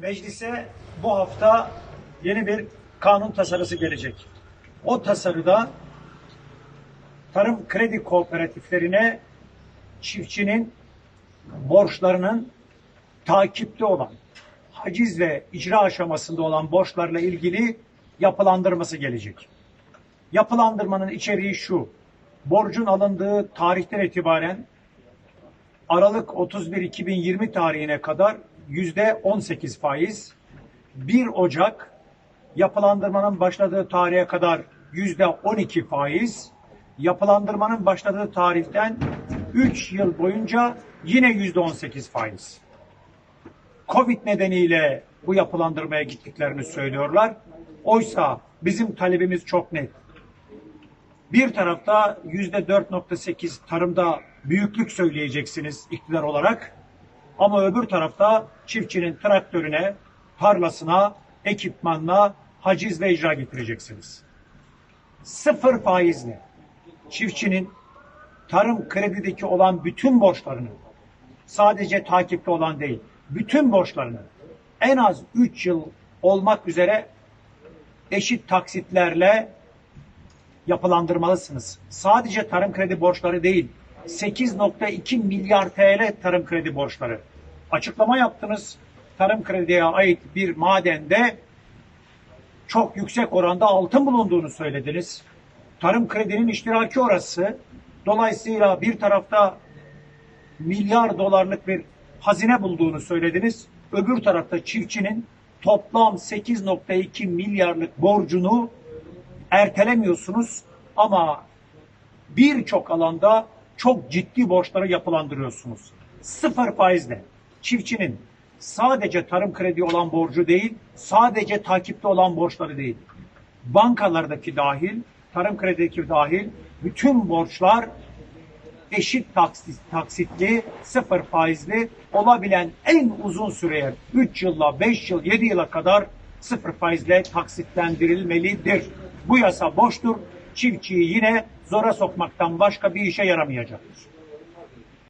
Meclise bu hafta yeni bir kanun tasarısı gelecek. O tasarıda tarım kredi kooperatiflerine çiftçinin borçlarının takipte olan, haciz ve icra aşamasında olan borçlarla ilgili yapılandırması gelecek. Yapılandırmanın içeriği şu. Borcun alındığı tarihten itibaren Aralık 31 2020 tarihine kadar yüzde 18 faiz, 1 Ocak yapılandırmanın başladığı tarihe kadar yüzde 12 faiz, yapılandırmanın başladığı tarihten 3 yıl boyunca yine yüzde 18 faiz. Covid nedeniyle bu yapılandırmaya gittiklerini söylüyorlar. Oysa bizim talebimiz çok net. Bir tarafta yüzde 4.8 tarımda büyüklük söyleyeceksiniz iktidar olarak. Ama öbür tarafta çiftçinin traktörüne, tarlasına, ekipmanına haciz ve icra getireceksiniz. Sıfır faizle çiftçinin tarım kredideki olan bütün borçlarını sadece takipte olan değil, bütün borçlarını en az 3 yıl olmak üzere eşit taksitlerle yapılandırmalısınız. Sadece tarım kredi borçları değil, 8.2 milyar TL tarım kredi borçları. Açıklama yaptınız. Tarım krediye ait bir madende çok yüksek oranda altın bulunduğunu söylediniz. Tarım kredinin iştiraki orası. Dolayısıyla bir tarafta milyar dolarlık bir hazine bulduğunu söylediniz. Öbür tarafta çiftçinin toplam 8.2 milyarlık borcunu ertelemiyorsunuz ama birçok alanda çok ciddi borçları yapılandırıyorsunuz. Sıfır faizle çiftçinin sadece tarım kredi olan borcu değil, sadece takipte olan borçları değil. Bankalardaki dahil, tarım kredideki dahil bütün borçlar eşit taksit, taksitli, sıfır faizli olabilen en uzun süreye 3 yılla, 5 yıl, 7 yıla kadar sıfır faizle taksitlendirilmelidir. Bu yasa boştur. Çiftçiyi yine zora sokmaktan başka bir işe yaramayacaktır.